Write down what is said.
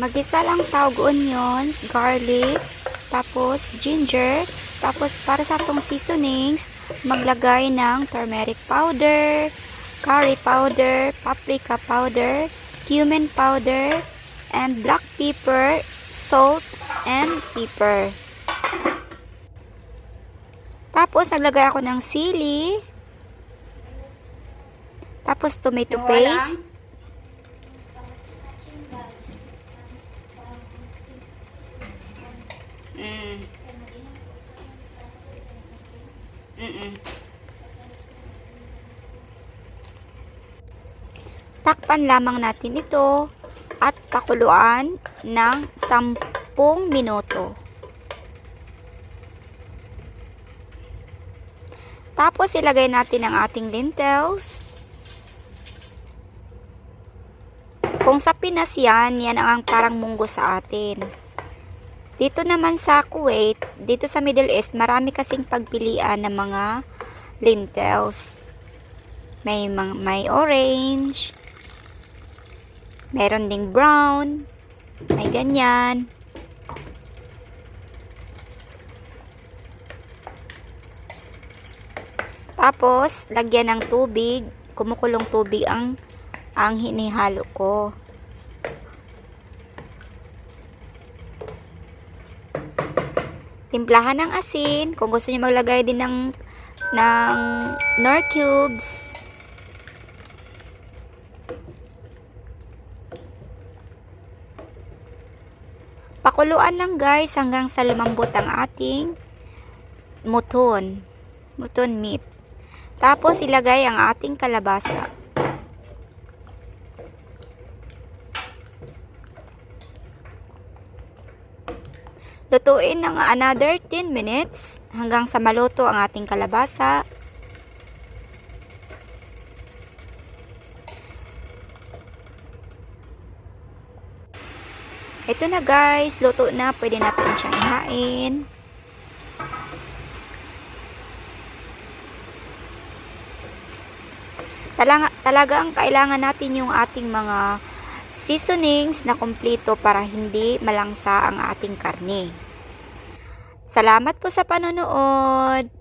Magisa lang tawag onions, garlic, tapos ginger, tapos para sa atong seasonings, maglagay ng turmeric powder, curry powder, paprika powder, cumin powder, and black pepper, salt, and pepper. Tapos, naglagay ako ng sili, tapos tomato paste, Mm. Takpan lamang natin ito at pakuluan ng 10 minuto. Tapos ilagay natin ang ating lentils. Kung sa Pinas yan, yan ang parang munggo sa atin. Dito naman sa Kuwait, dito sa Middle East, marami kasing pagpilian ng mga lentils. May, may orange, meron ding brown, may ganyan. Tapos, lagyan ng tubig, kumukulong tubig ang ang hinihalo ko. Timplahan ng asin. Kung gusto niyo maglagay din ng ng nor cubes. Pakuluan lang guys hanggang sa lumambot ang ating muton. Muton meat. Tapos ilagay ang ating kalabasa. Lutuin ng another 10 minutes hanggang sa maluto ang ating kalabasa. Ito na guys, luto na. Pwede natin siyang ihain. Talaga, talaga ang kailangan natin yung ating mga seasonings na kumpleto para hindi malangsa ang ating karne. Salamat po sa panonood.